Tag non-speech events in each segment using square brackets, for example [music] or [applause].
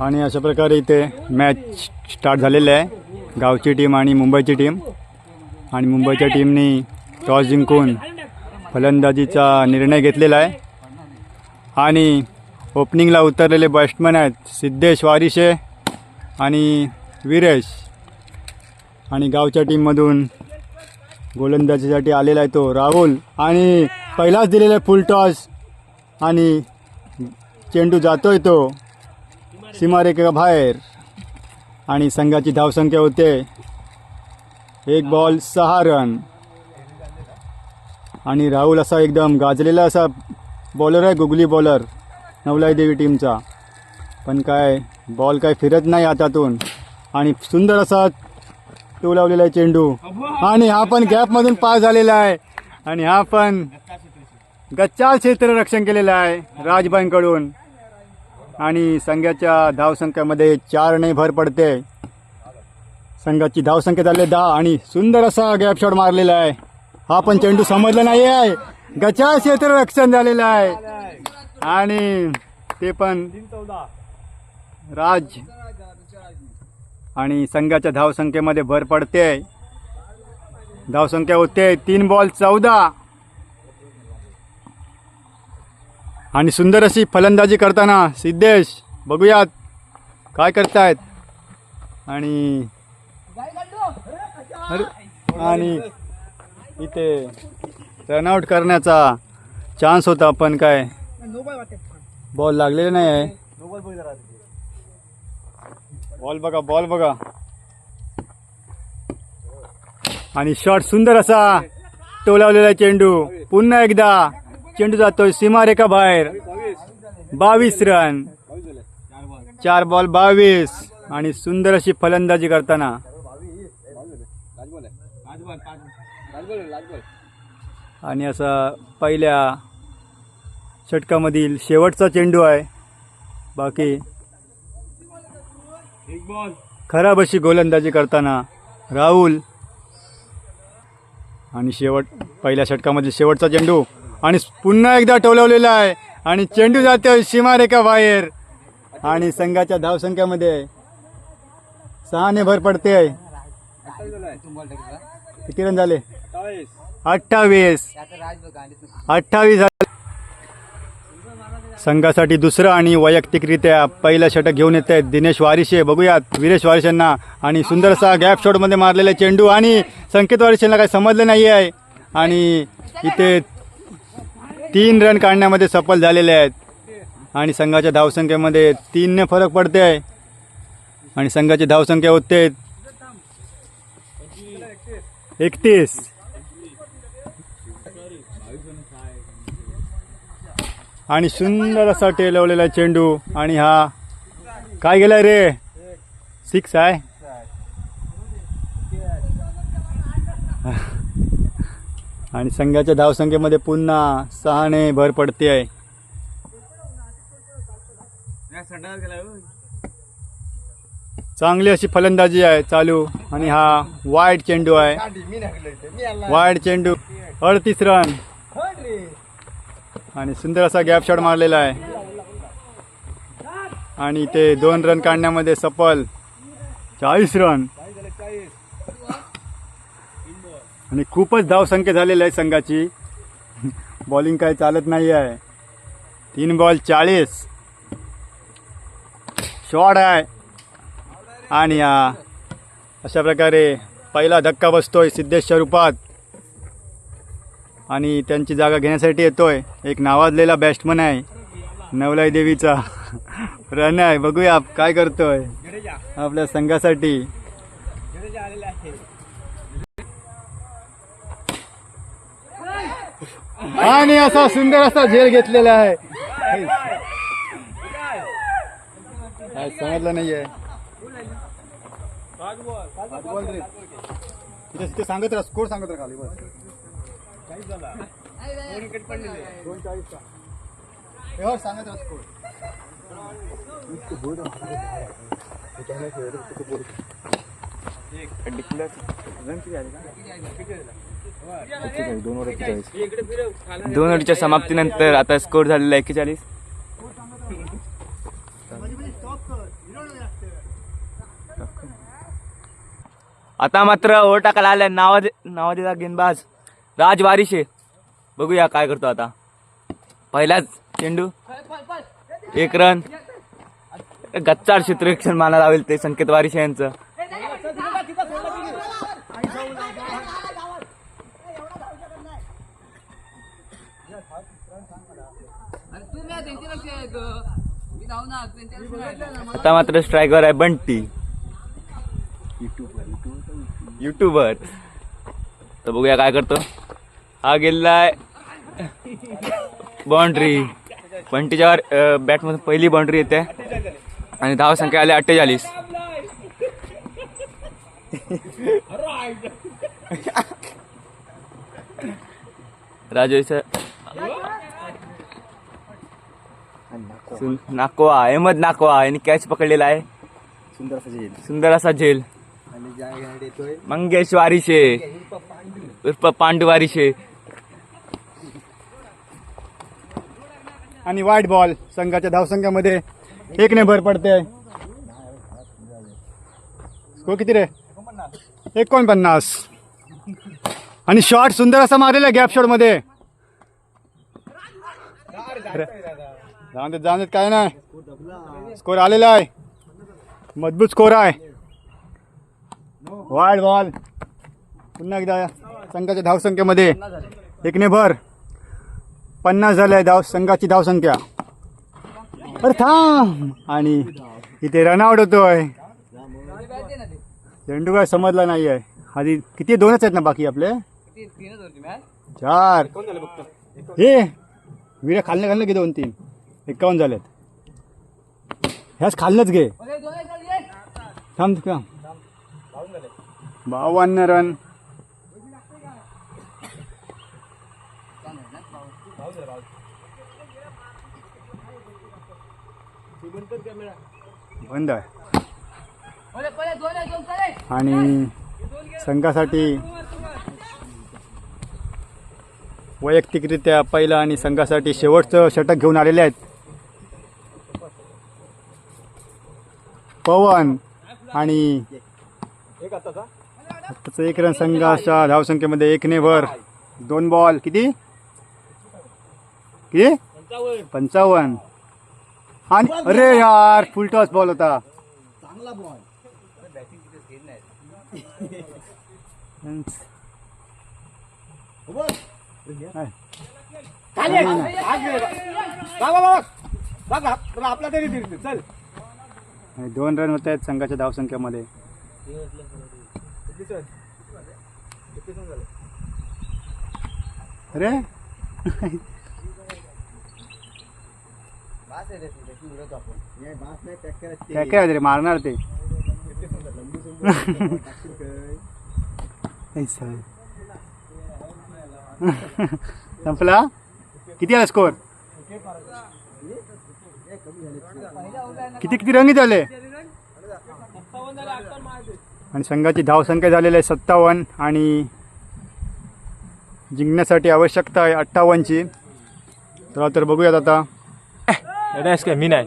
आणि अशा प्रकारे इथे मॅच स्टार्ट झालेली आहे. गावची टीम आणि मुंबईची टीम आणि मुंबईच्या टीमनी टॉस जिंकून फलंदाजीचा निर्णय घेतलेला आहे. आणि ओपनिंगला उतरलेले बॅट्समन आहेत सिद्धेश वारिशे आणि वीरेश. आणि गावच्या टीममधून गोलंदाजीसाठी आलेला आहे तो राहुल. आणि पहिलाच दिलेला आहे फुल टॉस आणि चेंडू जातोय तो. सीमारेखेच्या बाहेर. आणि संघाची धावसंख्या होते. एक बॉल सहा रन आणि राहुल असा एकदम गाजलेला असा बॉलर आहे गुगली बॉलर नवलाई देवी टीमचा पण काय बॉल काय फिरत नाही हातातून. आणि सुंदर असा तो लावलेला आहे चेंडू. आणि हा पण गॅपमधून पास झालेला आहे. आणि हा पण गच्चाल क्षेत्ररक्षण केलेलं आहे राजबाईंकडून आणि संघाच्या धावसंख्येमध्ये चारने भर पडते. संघाची धावसंख्या झाली दहा आणि सुंदर असा गॅप शॉट मारलेला आहे. हा पण चेंडू समजला नाही आहे. गचाळ क्षेत्र रक्षण झालेलं आहे. आणि ते पण राज आणि संघाच्या धावसंख्येमध्ये भर पडते. धावसंख्या होते तीन बॉल चौदा. आणि सुंदर अशी फलंदाजी करताना सिद्धेश बघूयात काय करतायत. आणि आणि इथे रनआउट करण्याचा चान्स होता पण काय? बॉल लागलेला नाही आहे बॉल बघा बॉल बघा. आणि शॉट सुंदर असा टोलावलेला चेंडू. पुन्हा एकदा चेंडू जातोय सीमारेखा बाहेर. बावीस रन चार बॉल बावीस. आणि सुंदर अशी फलंदाजी करताना. आणि असा पहिल्या षटकामधील शेवटचा चेंडू आहे. बाकी खराब अशी गोलंदाजी करताना राहुल. आणि शेवट पहिल्या षटकामधील शेवटचा चेंडू. आणि पुन्हा एकदा टोलवलेला आहे. आणि चेंडू जाते सीमारेखा बाहेर. आणि संघाच्या धावसंख्येमध्ये सहाने भर पडते. किती रन झाले? अठ्ठावीस. अठ्ठावीस संघासाठी दुसरं आणि वैयक्तिकरित्या पहिलं षटक घेऊन येत आहेत दिनेश वारिशे बघूयात वीरेश वारिशेंना आणि सुंदरसा गॅप शॉटमध्ये मारलेला चेंडू आणि संकेत वारिशेंना काही समजलं नाही आहे आणि इथे तीन रन काढण्यामध्ये सफल झालेले आहेत. आणि संघाच्या धावसंख्येमध्ये तीनने फरक पडते आहे आणि संघाची धावसंख्या होते. एकतीस. आणि सुंदर असा टेलवलेला चेंडू. आणि हा काय गेलाय रे? सिक्स आहे. आणि संघाच्या धावसंख्येमध्ये पुन्हा सहाने भर पडते आहे चांगली अशी फलंदाजी आहे चालू. आणि हा वाईट चेंडू आहे. वाईट चेंडू. अडतीस रन आणि सुंदर असा गॅप शॉट मारलेला आहे. आणि ते दोन रन काढण्यामध्ये सफल. चाळीस रन आणि खूपच धावसंख्या झालेली आहे संघाची. बॉलिंग काही चालत नाही आहे. तीन बॉल चाळीस. शॉट आहे. आणि अशा प्रकारे पहिला धक्का बसतोय सिद्धेश्वर रूपात आणि त्यांची जागा घेण्यासाठी येतोय. एक नावाजलेला बॅट्समन आहे. नवलाई देवीचा. [laughs] रन आहे. बघूया काय करतोय. आपल्या संघासाठी. आणि असा सुंदर असा झेल घेतलेला आहे. काय समजलं नाहीये. तिथे सांगत राहा स्कोर सांगत राहा खाली बस. दोन चाळीसचा सांगत राहा स्कोर दोन ओव्हरच्या समाप्तीनंतर आता स्कोर झालेला एक्केचाळीस. आता मात्र ओव्हर टाकायला आलाय नावाजे नावाजेचा गेंदबाज राज वारिशे. बघूया काय करतो आता. पहिलाच चेंडू. एक रन गच्चार क्षेत्ररक्षण मानायला लावेल ते संकेत वारिशे यांचं. आता मात्र स्ट्रायकर आहे बंटी. युट्यूबर तर बघूया काय करतो. हा गेलाय बाउंड्री. बंटीच्या बॅटमधून पहिली बाउंड्री येते. आणि धाव संख्या आली अठ्ठेचाळीस. राजू सर सुन- नाकोआ अहमद नाकोआ यांनी कॅच पकडलेला आहे. सुंदर असं झेल. सुंदर असा झेल. मंगेश वारिशे उर्फ पांडू वारिशे आणि वाईट बॉल संघाच्या धावसंख्यामध्ये एकने भर पडते स्कोर किती रे? एकोणपन्नास. आणि शॉट सुंदर असा मारलेला गॅप शॉटमध्ये जाऊन देत जाऊन देत काय नाही. स्कोर आलेला आहे. मजबूत स्कोर आहे. वाईट बॉल पुन्हा एकदा संघाच्या धावसंख्येमध्ये एकने भर. पन्नास झाले धाव संघाची धावसंख्या. अरे थांब. आणि इथे रनआउट होतोय चेंडू काय समजला नाही आहे. आधी किती दोनच आहेत ना बाकी आपले? चार. हे. विरा खाल्ले खाल्ले की दोन तीन एकावन्न झालेत. ह्याच खाल्लंच घे. थांब का बावन्न रन. बंद आहे. आणि संघासाठी वैयक्तिकरित्या पहिला आणि संघासाठी शेवटचं षटक घेऊन आलेले आहेत. पवन आणि एक रन संघाच्या धावसंख्येमध्ये एकने भर. दोन बॉल. किती? किती? पंचावन्न. आणि अरे यार फुल टॉस बॉल होता. नाही. दोन रन होत आहेत संघाच्या धावसंख्येमध्ये. अरे? काय काय रे? मारणार ते. [laughs] [laughs] संपला? किती आला स्कोर किती किती रंगी झाले? आणि संघाची धावसंख्या झालेली आहे सत्तावन्न आणि जिंकण्यासाठी आवश्यकता आहे अठ्ठावन्नची. चला तर बघूयात आता. काय मी नाही.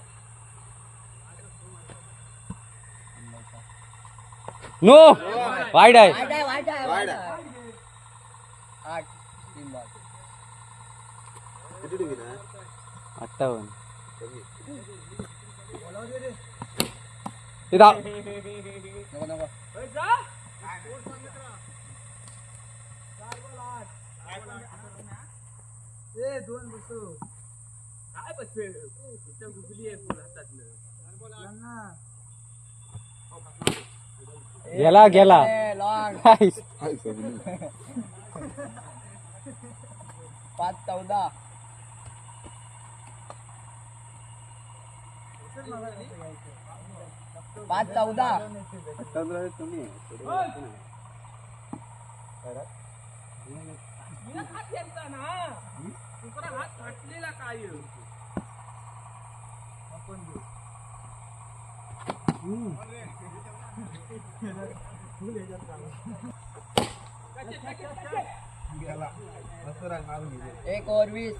नो वाईट आहे अठ्ठावन्न हे धाव गेला गेला. पाच चौदा. पाच चौदा. एक और वीस.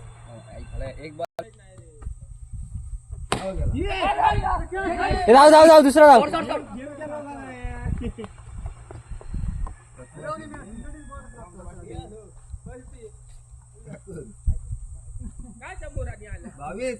एक बॉल जाऊ जाऊ जाऊ दुसरा जाऊ बावीस.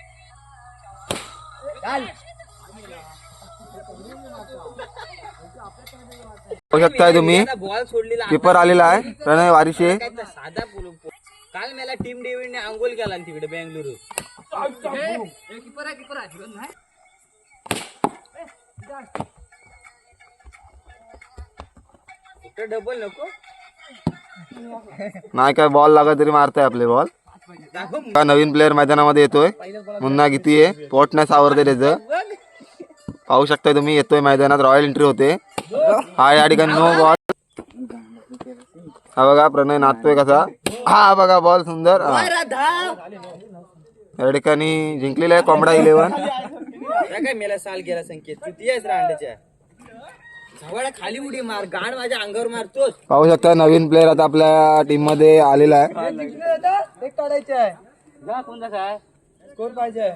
हो. शकताय तुम्ही. पेपर आलेला आहे प्रणय वारिशे. साधा काल मला टीम डेव्हिडने आंघोल केला तिकडे बेंगलुरू. आहे किपर आहे डबल नको? नाही काय बॉल लागत तरी मारताय आपले बॉल का नवीन प्लेअर मैदानामध्ये येतोय? मुन्ना किती आहे पोट नाही सावरते त्याचं. पाहू शकताय तुम्ही येतोय मैदानात. रॉयल एंट्री होते. हा या ठिकाणी नो बॉल हा बघा प्रणय नाचतोय कसा. हा बघा बॉल सुंदर. हा. या ठिकाणी जिंकलेला आहे कोंबडा इलेव्हन काय मेला साल गेला संकेत? किती आहेस झवळा खाली उडी मार गाण माझ्या अंगावर मारतोस पाहू शकता नवीन प्लेअर आता आपल्या टीममध्ये आलेला आहे. काढायचं आहे जा कोणता काय? स्कोर पाहिजे.